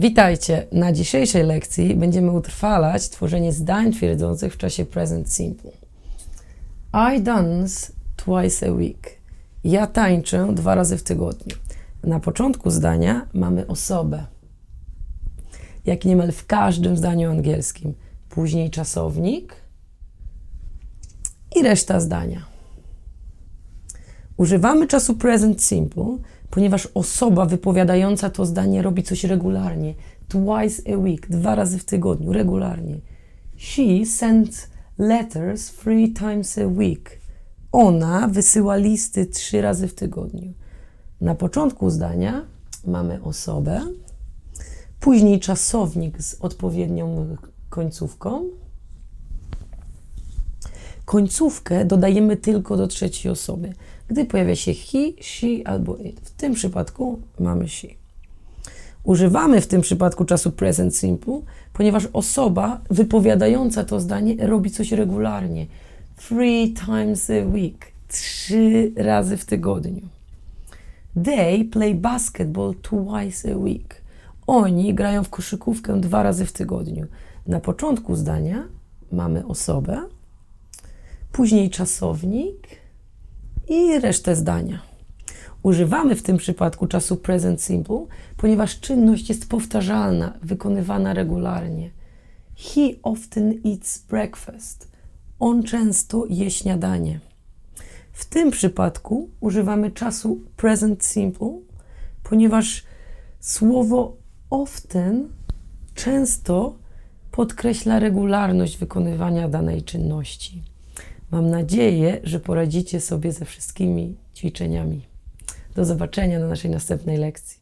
Witajcie! Na dzisiejszej lekcji będziemy utrwalać tworzenie zdań twierdzących w czasie present simple. I dance twice a week. Ja tańczę dwa razy w tygodniu. Na początku zdania mamy osobę, jak niemal w każdym zdaniu angielskim. Później czasownik i reszta zdania. Używamy czasu present simple, ponieważ osoba wypowiadająca to zdanie robi coś regularnie. Twice a week, dwa razy w tygodniu, regularnie. She sends letters three times a week. Ona wysyła listy trzy razy w tygodniu. Na początku zdania mamy osobę, później czasownik z odpowiednią końcówką. Końcówkę dodajemy tylko do trzeciej osoby, gdy pojawia się he, she albo it. W tym przypadku mamy she. Używamy w tym przypadku czasu present simple, ponieważ osoba wypowiadająca to zdanie robi coś regularnie. Three times a week. Trzy razy w tygodniu. They play basketball twice a week. Oni grają w koszykówkę dwa razy w tygodniu. Na początku zdania mamy osobę, później czasownik i resztę zdania. Używamy w tym przypadku czasu present simple, ponieważ czynność jest powtarzalna, wykonywana regularnie. He often eats breakfast. On często je śniadanie. W tym przypadku używamy czasu present simple, ponieważ słowo often często podkreśla regularność wykonywania danej czynności. Mam nadzieję, że poradzicie sobie ze wszystkimi ćwiczeniami. Do zobaczenia na naszej następnej lekcji.